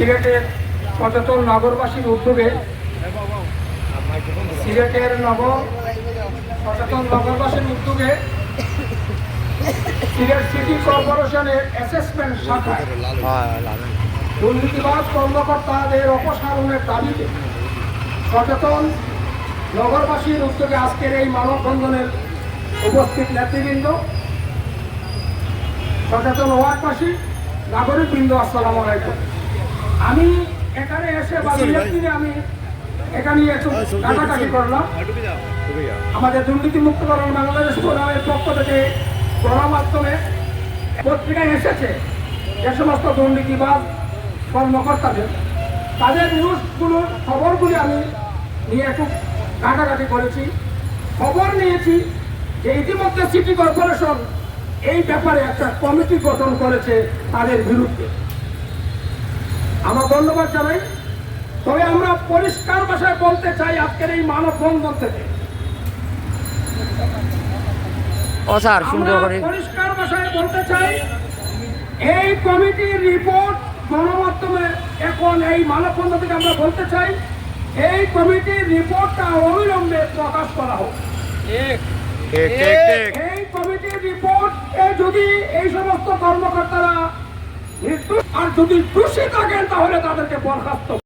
সিলেটের সচেতন নগরবাসীর উদ্যোগে সিলেটের নগর সচেতন নগরবাসীর উদ্যোগে সিলেট সিটি কর্পোরেশনের অ্যাসেসমেন্ট শাখায় দুর্নীতিবাজ কর্মকর্তাদের অপসারণের দাবিতে সচেতন নগরবাসীর উদ্যোগে আজকের এই মানববন্ধনের উপস্থিত নেতৃবৃন্দ, সচেতন ওয়ার্ডবাসী, নাগরিকবৃন্দ, আসসালাম আলাইকুম। আমি এখানে এসে বা আমি এখানে একটু কাটাকাটি করলাম? আমাদের দুর্নীতি মুক্তকরণ বাংলাদেশ ফোরামের পক্ষ থেকে গণমাধ্যমে পত্রিকায় এসেছে যে সমস্ত দুর্নীতিবাদ কর্মকর্তাদের তাদের নিউজগুলোর খবরগুলি আমি নিয়ে একটু ঘাটাঘাটি করেছি। খবর নিয়েছি যে ইতিমধ্যে সিটি কর্পোরেশন এই ব্যাপারে একটা কমিটি গঠন করেছে তাদের বিরুদ্ধে। আমার ধন্যবাদ জানাই তবে আমরা পরিষ্কার ভাষায় বলতে চাই আজকের এই থেকে। ও স্যার সুন্দর করে পরিষ্কার ভাষায় বলতে চাই এই কমিটির রিপোর্ট গণমাধ্যমে এখন এই মানববন্ধন থেকে আমরা বলতে চাই এই কমিটির রিপোর্টটা অবিলম্বে প্রকাশ করা হোক। এই কমিটির রিপোর্ট যদি এই সমস্ত কর্মকর্তারা আর যদি দোষী থাকেন তাহলে তাদেরকে বরখাস্ত